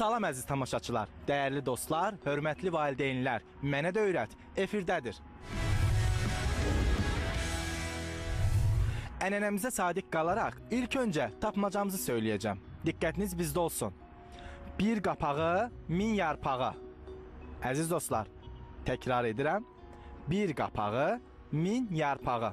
Salam əziz tamaşaçılar, dəyərli dostlar, hörmətli valideynlər. Mənə də öyrət, efirdədir. Ənənəmizə sadiq qalaraq ilk öncə tapmacamızı söyləyəcəm. Diqqətiniz bizdə olsun. Bir qapağı, min yarpağı. Əziz dostlar, təkrar edirəm. Bir qapağı, min yarpağı.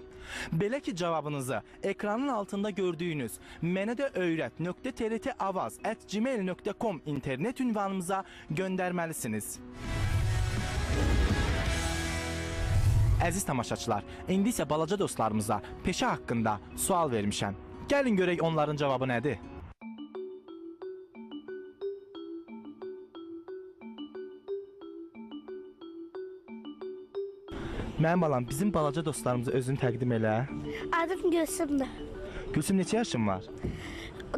Belə ki cavabınızı ekranın altında gördüyünüz mənə də öyrət.trt.avaz@gmail.com internet ünvanımıza göndərməlisiniz. Əziz tamaşaçılar, indi isə balaca dostlarımıza peşə haqqında sual vermişəm. Gəlin görək onların cavabı nədir? Mənim balam, bizim balaca dostlarımıza özünü təqdim elə. Adım Gülsümdür. Gülsüm neçə yaşın var?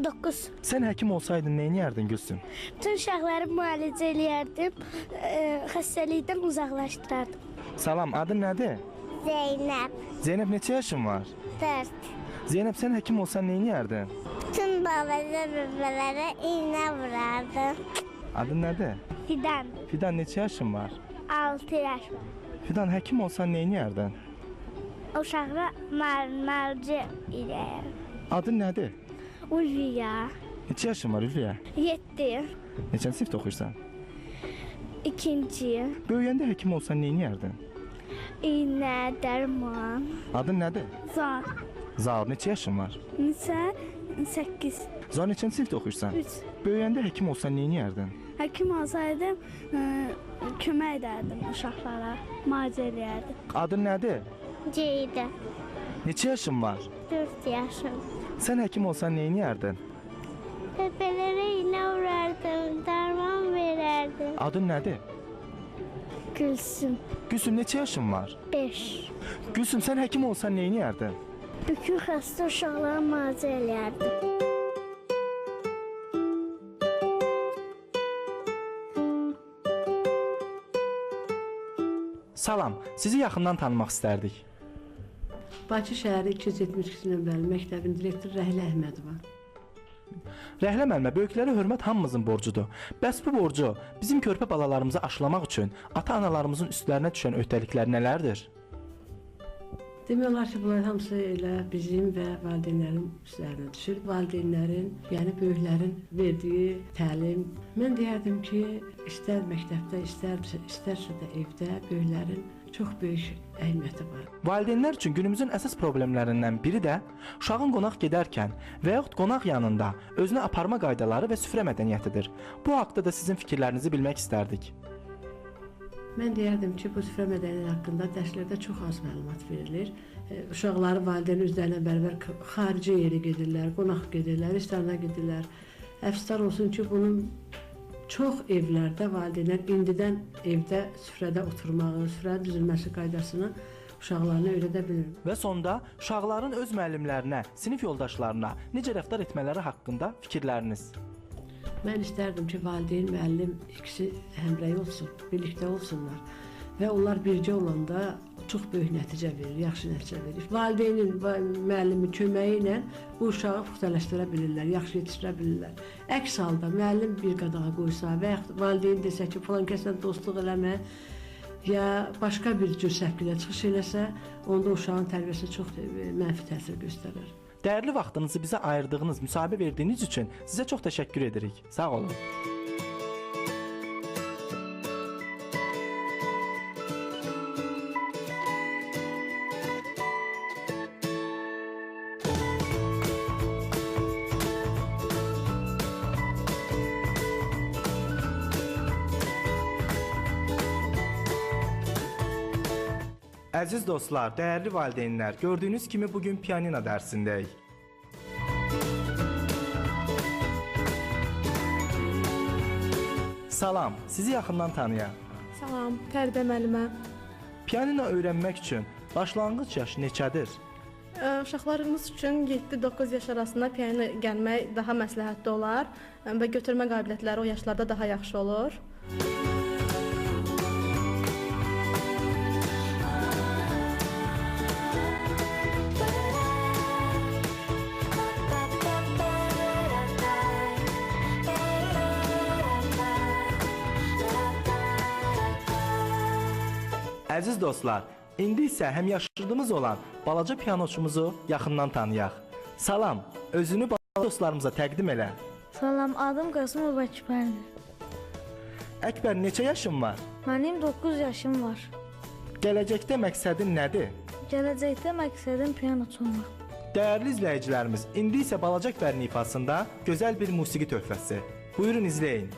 9. Sən həkim olsaydın nə edərdin Gülsüm? Bütün uşaqları müalicə eləyərdim, e, xəstəlikdən uzaqlaşdırardım. Salam, adın nədir? Zeynəb. Zeynəb neçə yaşın var? 4. Zeynəb sən həkim olsan nə edərdin? Bütün balaca bəbələrə iynə vurardım. Adın nədir? Fidan. Fidan neçə yaşın var? 6 yaş var. Fidan həkim olsan? Uşaqlara mal müalicə eləyərdim. Adın nədir? Ulviya. Neçə yaşın var Ülviyə? 7. Neçənci sinifdə oxuyursan? İkinci. Böyüyəndə həkim olsan nə edərdin? İynə, dərman. Adın nədir? Zar. Zaur neçə yaşın var? Nisə 8. Zaur neçənci sinifdə oxuyursan? 3. Böyüyəndə həkim olsan nə edərdin? Həkim olsaydım, ə, kömək edərdim uşaqlara, müalicə eləyərdim. Adın nədir? Ceydə, Neçə yaşın var? 4 yaşım. Sən həkim olsan nə edərdin? Bebelərə iynə vurardım, dərman verərdim. Adın nədir? Gülsüm, Gülsüm neçə yaşın var? 5. Gülsüm sən həkim olsan nə edərdin? Bütün xəstə uşaqlara müalicə eləyərdim. Salam, sizi yaxından tanımaq istərdik. Bakı şəhəri 272 nömrəli məktəbin direktoru Rəhlə Əhmədova. Rəhlə müəllimə, böyüklərə hörmət hamımızın borcudur. Bəs bu borcu bizim körpə balalarımıza aşılamaq üçün ata-analarımızın üstlərinə düşən öhdəliklər nələrdir? Demək olar ki, bunlar hamısı elə bizim və valideynlərin üstlərinə düşür. Valideynlərin, yəni böyüklərin verdiyi təlim. Mən deyərdim ki, istər məktəbdə, istər istərsə də evdə böyüklərin çox böyük əhəmiyyəti var. Valideynlər üçün günümüzün əsas problemlərindən biri də uşağın qonaq gedərkən və yaxud qonaq yanında özünə aparma qaydaları və süfrə mədəniyyətidir. Bu haqqda da sizin fikirlərinizi bilmək istərdik. Mən deyərdim ki, bu süfrə mədəniyyəti haqqında dərslərdə çox az məlumat verilir. E, Uşaqları valideyn özlərinə bərabər xarici yerə gedirlər, qonaq gedirlər, restorana gedirlər. Əfsuslar olsun ki, bunun çox evlərdə valideynlər indidən evdə süfrədə oturmağı, süfrə düzülməsi qaydasını uşaqlarına öyrədə bilir. Və sonda uşaqların öz müəllimlərinə, sinif yoldaşlarına necə rəftar etmələri haqqında fikirləriniz. Mən istərdim ki, valideyn, müəllim ikisi həmrəy olsun, birlikdə olsunlar və onlar birgə olanda çox böyük nəticə verir, yaxşı nəticə verir. Valideynin müəllimin köməyi ilə bu uşağı puxtalaşdıra bilirlər, yaxşı yetişdirə bilirlər. Əks halda müəllim bir qadağa qoysa və yaxud valideyn desə ki, falan kəslə dostluq eləmə ya başqa bir cür səpkilə çıxış eləsə, onda uşağın tərbiyəsi çox e, mənfi təsir göstərir. Dəyərli vaxtınızı bizə ayırdığınız, müsahibə verdiyiniz üçün sizə çox təşəkkür edirik. Sağ olun. Əziz dostlar, dəyərli valideynlər, gördüyünüz kimi bu gün pianino dərsindəyik. Salam, sizi yaxından tanıyaq. Salam, Fəridə müəllimə. Pianino öyrənmək üçün başlanğıc yaş neçədir? Ə, Uşaqlarımız üçün 7-9 yaş arasında piano gəlmək daha məsləhətli olar və götürmə qabiliyyətləri o yaşlarda daha yaxşı olur. Əziz dostlar, indi isə həm yaşıdığımız olan balaca pianoçumuzu yaxından tanıyaq. Salam, özünü balaca dostlarımıza təqdim elə. Salam, adım Qasımov Əkbərdir. Əkbər, neçə yaşın var? Mənim 9 yaşım var. Gələcəkdə məqsədin nədir? Gələcəkdə məqsədim piano çalmaq. Dəyərli izləyicilərimiz, indi isə balaca Əkbərin ifasında gözəl bir musiqi töhfəsi. Buyurun izləyin.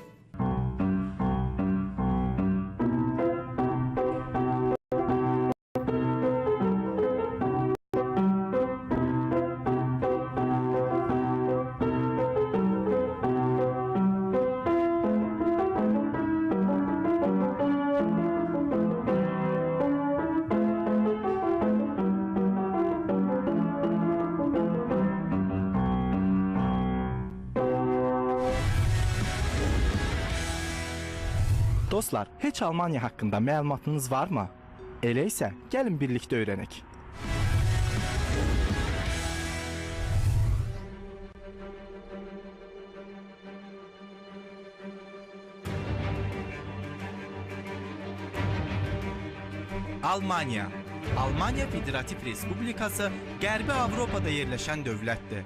Dostlar, heç Almaniya haqqında məlumatınız varmı? Elə isə gəlin birlikdə öyrənək. Almanya Almanya Federativ Respublikası Qərbi Avropada yerləşən dövlətdir.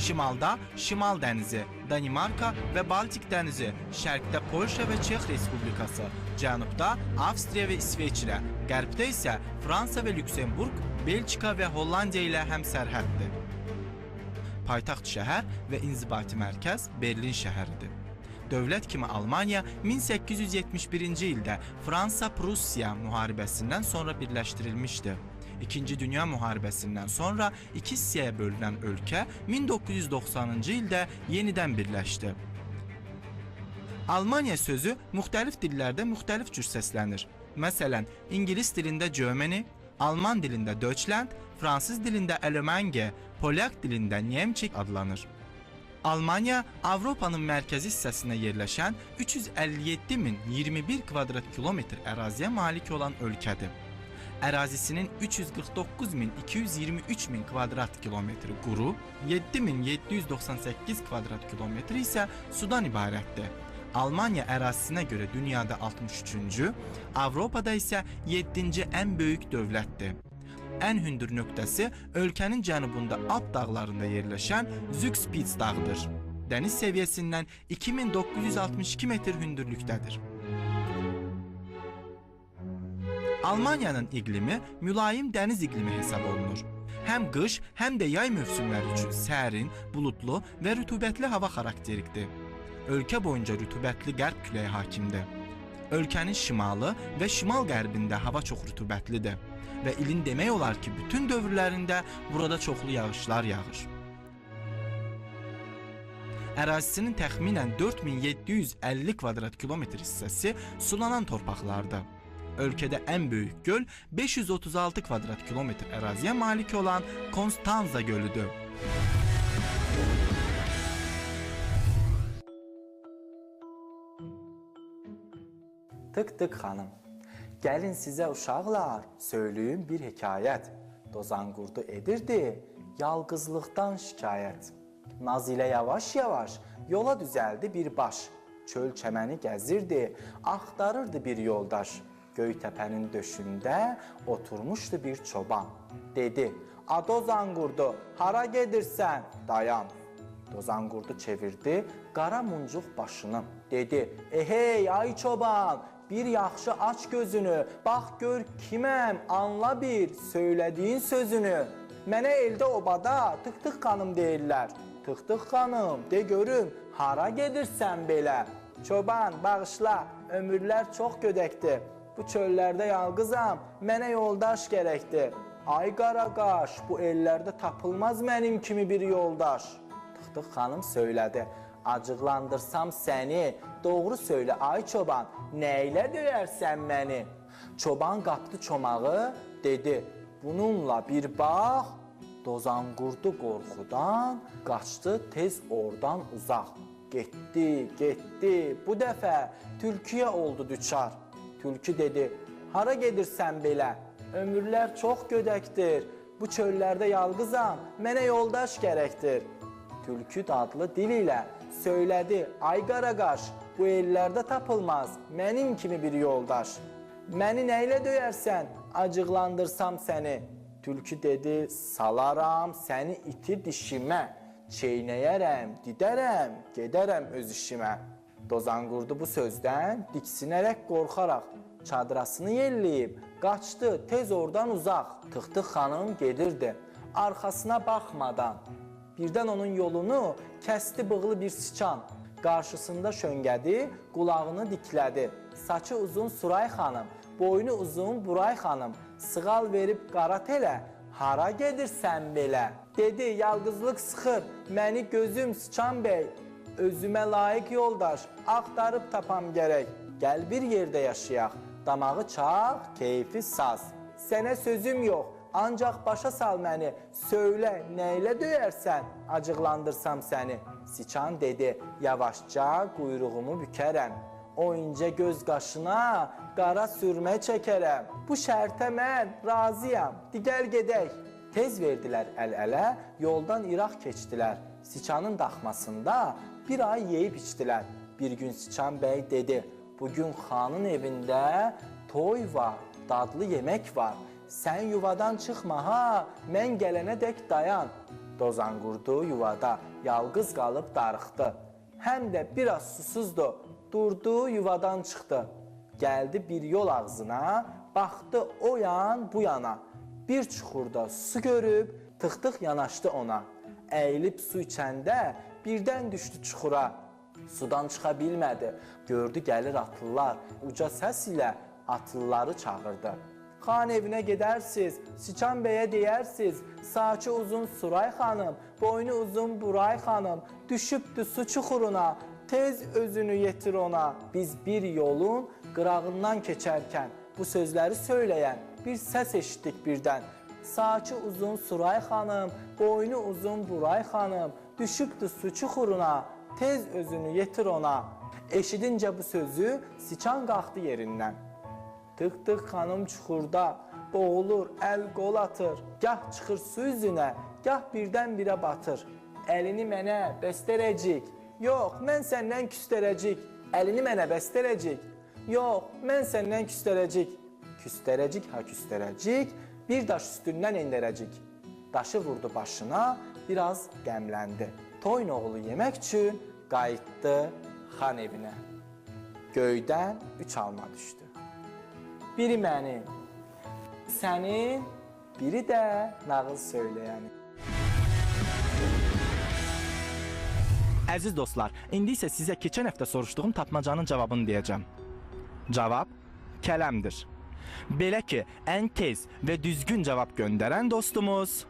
Şimalda Şimal dənizi, Danimarka və Baltik dənizi, şərqdə Polşa və Çex Respublikası, cənubda Avstriya və İsveçrə, qərbdə isə Fransa və Lüksemburq, Belçika və Hollandiya ilə həmsərhəddir. Paytaxt şəhər və inzibati mərkəz Berlin şəhəridir. Dövlət kimi Almaniya 1871-ci ildə Fransa-Prussiya müharibəsindən sonra birləşdirilmişdi. İkinci Dünya müharibəsindən sonra iki hissəyə bölünən ölkə 1990-cı ildə yenidən birləşdi. Almaniya sözü müxtəlif dillərdə müxtəlif cür səslənir. Məsələn, ingilis dilində Germany, Alman dilində Deutschland, fransız dilində Allemagne, polyak dilində Nemçik adlanır. Almanya Avropanın mərkəzi hissəsində yerləşən 357.021 kvadrat kilometr əraziyə malik olan ölkədir. Ərazisinin 349.223 min kvadrat kilometri quru, 7.798 kvadrat kilometri isə sudan ibarətdir. Almaniya ərazisinə görə dünyada 63-cü, Avropada isə 7-ci ən böyük dövlətdir. Ən hündür nöqtəsi ölkənin cənubunda Alp dağlarında yerləşən Zugspitz dağıdır. Dəniz səviyyəsindən 2962 metr hündürlükdədir. Almaniyanın iqlimi mülayim dəniz iqlimi hesab olunur. Həm qış, həm də yay mövsümləri üçün sərin, buludlu və rütubətli hava xarakterikdir. Ölkə boyunca rütubətli qərb küləyi hakimdir. Ölkənin şimalı və şimal-qərbində hava çox rütubətlidir və ilin demək olar ki, bütün dövrlərində burada çoxlu yağışlar yağır. Ərazisinin təxminən 4750 kvadrat kilometr hissəsi sulanan torpaqlardır. Ölkədə ən böyük göl 536 kvadrat kilometr əraziyə malik olan Konstanza gölüdür. Tık tık xanım. Gəlin sizə uşaqlar söyləyim bir hekayət. Dozanqurdu edirdi yalqızlıqdan şikayət. Naz ilə yavaş-yavaş yola düzəldi bir baş. Çöl çəməni gəzirdi, axtarırdı bir yoldaş. Göytəpənin döşündə oturmuşdu bir çoban. Dedi: "A Dozanqurdu, hara gedirsən? Dayan." Dozanqurdu çevirdi qara muncuq başını. Dedi: "Ehey ay çoban, bir yaxşı aç gözünü, bax gör kiməm, anla bir söylədiyin sözünü. Mənə eldə obada Tık-tık xanım deyirlər. Tık-tık xanım, de görüm, hara gedirsən belə? Çoban, bağışla, ömürlər çox gödəkdir. Bu çöllərdə yalqızam, mənə yoldaş gərəkdir. Ay qaraqaş, bu ellərdə tapılmaz mənim kimi bir yoldaş. Tık-tık xanım söylədi. Acıqlandırsam səni, doğru söylə ay çoban, nə ilə döyərsən məni? Çoban qapdı çomağı, dedi: "Bununla bir bax." Dozanqurdu qorxudan qaçdı tez oradan uzaq. Getdi, getdi. Bu dəfə tülküyə oldu düçar. Tülkü dedi: "Hara gedirsən belə? Ömürlər çox gödəkdir. Bu çöllərdə yalqızam, mənə yoldaş gərəkdir." Tülkü dadlı dil ilə söylədi: "Ay qaraqaş, bu ellərdə tapılmaz mənim kimi bir yoldaş. məni nə ilə döyərsən? Acıqlandırsam səni. Tülkü dedi, salaram səni iti dişimə. Çeynəyərəm, didərəm, gedərəm öz işimə. Dozanqurdu bu sözdən diksinərək qorxaraq çadırasını yelləyib qaçdı tez oradan uzaq. Tıxtıq xanım gedirdi arxasına baxmadan. Birdən onun yolunu kəsdi bığlı bir siçan. Qarşısında şöngədi, qulağını diklədi. Saçı uzun Suray xanım, boynu uzun Buray xanım. Sığal verib qara telə, hara gedirsən belə? Dedi, yalqızlıq sıxır, məni gözüm Sıçan bəy. Özümə layiq yoldaş, axtarıb tapam gərək. Gəl bir yerdə yaşayaq, damağı çaq, keyfi saz. Sənə sözüm yox, ancaq başa sal məni. Söylə, ilə döyərsən, acıqlandırsam səni. Siçan dedi, yavaşca quyruğumu bükərəm. O incə göz qaşına qara sürmə çəkərəm. Bu şərtə mən razıyam. Digər gedək. Tez verdilər əl-ələ, yoldan İraq keçdilər. Siçanın daxmasında bir ay yeyib içdilər. Bir gün Siçan bəy dedi: "Bu gün xanın evində toy var, dadlı yemək var. Sən yuvadan çıxma ha, mən gələnə dək dayan." Dozan qurdu yuvada, yalqız qalıb darıxdı. Həm də biraz susuzdu. Durdu, yuvadan çıxdı. Gəldi bir yol ağzına, baxdı o yan bu yana. Bir çuxurda su görüb, tıx-tıx yanaşdı ona. Əyilib su içəndə birdən düşdü çuxura. Sudan çıxa bilmədi. Gördü gəlir atlılar. Uca səs ilə atlıları çağırdı. Xan evinə gedərsiz, Siçan bəyə deyərsiz, saçı uzun Suray xanım, boynu uzun Buray xanım, düşübdü su çuxuruna, tez özünü yetir ona. Biz bir yolun qırağından keçərkən bu sözləri söyləyən bir səs eşitdik birdən. Saçı uzun Suray xanım, boynu uzun Buray xanım, düşübdü su çuxuruna, tez özünü yetir ona. Eşidincə bu sözü Siçan qalxdı yerindən. Tık-tık xanım çuxurda boğulur, əl qol atır. Gah çıxır su üzünə, gah birdən-birə batır. Əlini mənə bəstərəcik. Yox, mən səndən küstərəcik. Əlini mənə bəstərəcik. Yox, mən səndən küstərəcik. Küstərəcik ha küstərəcik, bir daş üstündən endirəcik. Daşı vurdu başına, biraz qəmləndi. Toyun oğlu yemək üçün qayıtdı xan. Göydən üç alma düşdü. Biri mənim, sənin, biri də nağıl söyləyəni. Əziz dostlar, indi isə sizə keçən həftə soruşduğum tapmacanın cavabını deyəcəm. Cavab kələmdir. Belə ki, ən tez və düzgün cavab göndərən dostumuz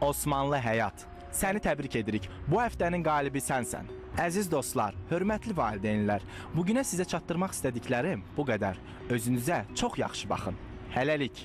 Osmanlı Həyat. Səni təbrik edirik. Bu həftənin qalibi sənsən. Əziz dostlar, hörmətli valideynlər, bu günə sizə çatdırmaq istədiklərim bu qədər. Özünüzə çox yaxşı baxın. Hələlik.